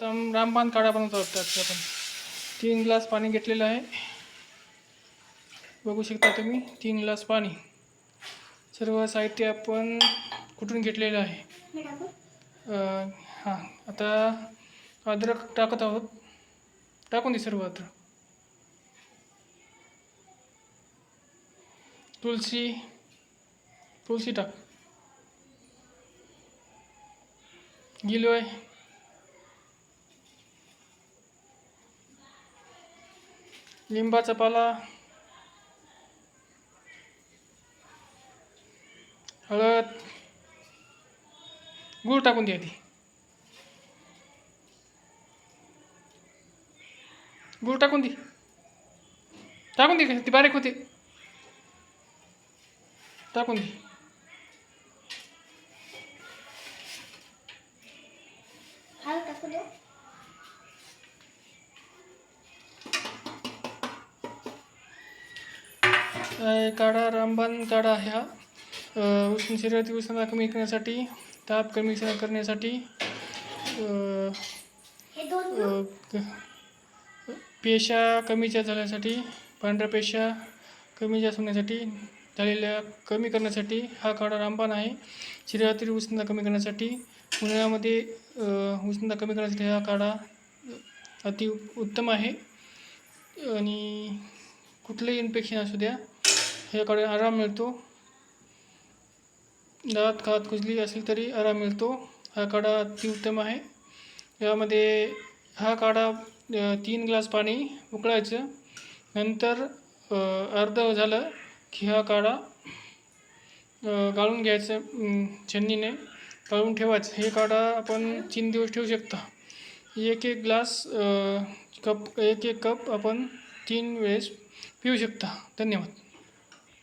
तर रामबाण काढा बनवतो त्यात आपण तीन ग्लास पाणी घेतलेलं आहे. बघू शकता तुम्ही तीन ग्लास पाणी. सर्व साहित्य आपण कुठून घेतलेलं आहे? हां आता अद्रक टाकत आहोत. टाकून दे सर्व अद्रक. तुलसी तुलसी टाक. गिलोय लिंबाचा पाला हळद गूळ टाकून द्या ती गूळ टाकून दे. टाकून दे ती बारीक होते. टाकून दे. हळद काढा रामबाण काढा ह्या. उष्ण शरीरातील उष्णता कमी करण्यासाठी ताप कमी करण्यासाठी पेशा कमीच्या झाल्यासाठी पांढऱ्या पेशा कमी जास्त होण्यासाठी झालेल्या कमी करण्यासाठी हा काढा रामबाण आहे. शरीरातील उष्णता कमी करण्यासाठी उन्हाळ्यामध्ये उष्णता कमी करण्यासाठी हा काढा अति उत्तम आहे. आणि कुठलंही इन्फेक्शन असू द्या ह्याकडे आराम मिळतो. दात खात कुजली असेल तरी आराम मिळतो. हा काढा अतिउत्तम आहे. यामध्ये हा काढा तीन ग्लास पाणी उकळायचं. नंतर अर्ध झालं की हा काढा गाळून घ्यायचं छन्नीने. गाळून ठेवायचं. हे काढा आपण तीन दिवस ठेवू शकता. एक एक ग्लास कप एक एक कप आपण तीन वेळेस पिऊ शकता. धन्यवाद.